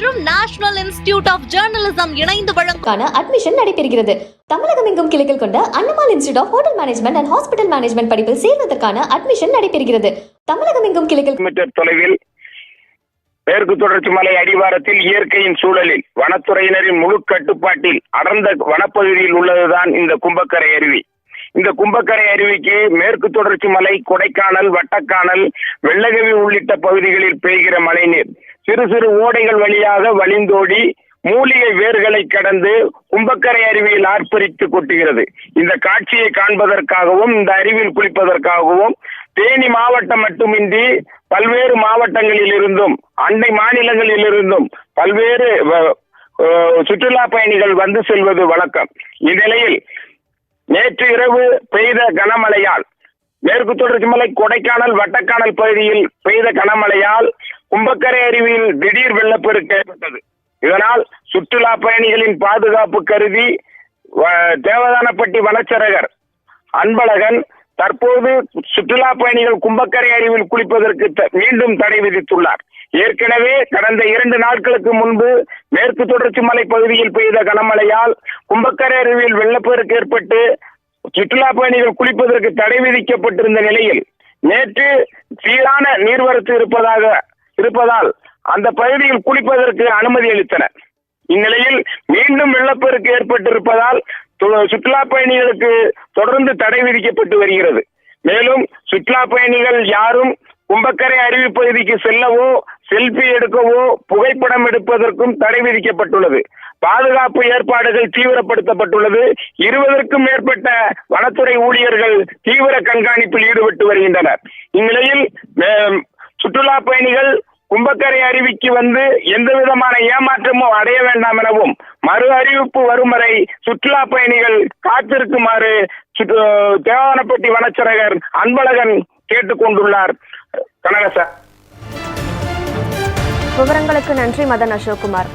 Institute of journalism இணைந்து வழங்கும் கான அட்மிஷன் நடைபெறுகிறது. தமிழகம் எங்கும் கிளைகள் கொண்ட Annamalai institute of hotel management and hospital management படிப்பில் சேர்வதற்கான அட்மிஷன் நடைபெறுகிறது. தமிழகம் எங்கும் கிளைகள் கிலோமீட்டர் தொலைவில் மேற்கு தொடர்ச்சி மலை அடிவாரத்தில் இயற்கையின் சூழலில் வனத்துறையினரின் முழு கட்டுப்பாட்டில் அடர்ந்த வனப்பகுதியில் உள்ளதுதான் இந்த கும்பக்கரை அருவி. இந்த கும்பக்கரை அருவிக்கு மேற்கு தொடர்ச்சி மலை கொடைக்கானல் வட்டக்கானல் வெள்ளகவி உள்ளிட்ட பகுதிகளில் பெய்கிற மழைநீர். சிறு சிறு ஓடைகள் வழியாக வழிந்தோடி மூலிகை வேர்களை கடந்து கும்பக்கரை அருவியில் ஆர்ப்பரித்து கொட்டுகிறது. இந்த காட்சியை காண்பதற்காகவும் இந்த அருவியில் குளிப்பதற்காகவும் தேனி மாவட்டம் மட்டுமின்றி பல்வேறு மாவட்டங்களில் இருந்தும் அண்டை மாநிலங்களில் இருந்தும் பல்வேறு சுற்றுலா பயணிகள் வந்து செல்வது வழக்கம். இந்நிலையில் நேற்று இரவு பெய்த கனமழையால் மேற்கு தொடர்ச்சி மலை கொடைக்கானல் வட்டக்கானல் பகுதியில் பெய்த கனமழையால் கும்பக்கரை அருவியில் திடீர் வெள்ளப்பெருக்கு ஏற்பட்டது. இதனால் சுற்றுலா பயணிகளின் பாதுகாப்பு கருதி தேவதானப்பட்டி வனச்சரகர் அன்பழகன் தற்போது சுற்றுலா பயணிகள் கும்பக்கரை அருவியில் குளிப்பதற்கு த- மீண்டும் தடை விதித்துள்ளார். ஏற்கனவே கடந்த இரண்டு நாட்களுக்கு முன்பு மேற்கு தொடர்ச்சி மலை பகுதியில் பெய்த கனமழையால் கும்பக்கரை அருவியில் வெள்ளப்பெருக்கு ஏற்பட்டு சுற்றுலா பயணிகள் குளிப்பதற்கு தடை விதிக்கப்பட்டிருந்த நிலையில் நேற்று சீரான நீர்வரத்து இருப்பதாக இருப்பதால் அந்த பகுதியில் குளிப்பதற்கு அனுமதி அளித்தனர். இந்நிலையில் மீண்டும் வெள்ளப்பெருக்கு ஏற்பட்டிருப்பதால் சுற்றுலா பயணிகளுக்கு தொடர்ந்து தடை விதிக்கப்பட்டு வருகிறது. மேலும் சுற்றுலா பயணிகள் யாரும் கும்பக்கரை அருவி பகுதிக்கு செல்லவோ செல்ஃபி எடுக்கவோ புகைப்படம் எடுப்பதற்கும் தடை விதிக்கப்பட்டுள்ளது. பாதுகாப்பு ஏற்பாடுகள் தீவிரப்படுத்தப்பட்டுள்ளது. இருபதற்கும் மேற்பட்ட வனத்துறை ஊழியர்கள் தீவிர கண்காணிப்பில் ஈடுபட்டு வருகின்றனர். இந்நிலையில் மே- சுற்றுலா பயணிகள் கும்பக்கரை அருவிக்கு வந்து எந்த விதமான ஏமாற்றமும் அடைய வேண்டாம் எனவும் மறு அறிவிப்பு வரும் வரை சுற்றுலா பயணிகள் காத்திருக்குமாறு சுற்று- தேவானப்பட்டி வனச்சரகர் அன்பழகன் கேட்டுக்கொண்டுள்ளார் கனகசார் விவரங்களுக்கு நன்றி மதன் அசோக்குமார்.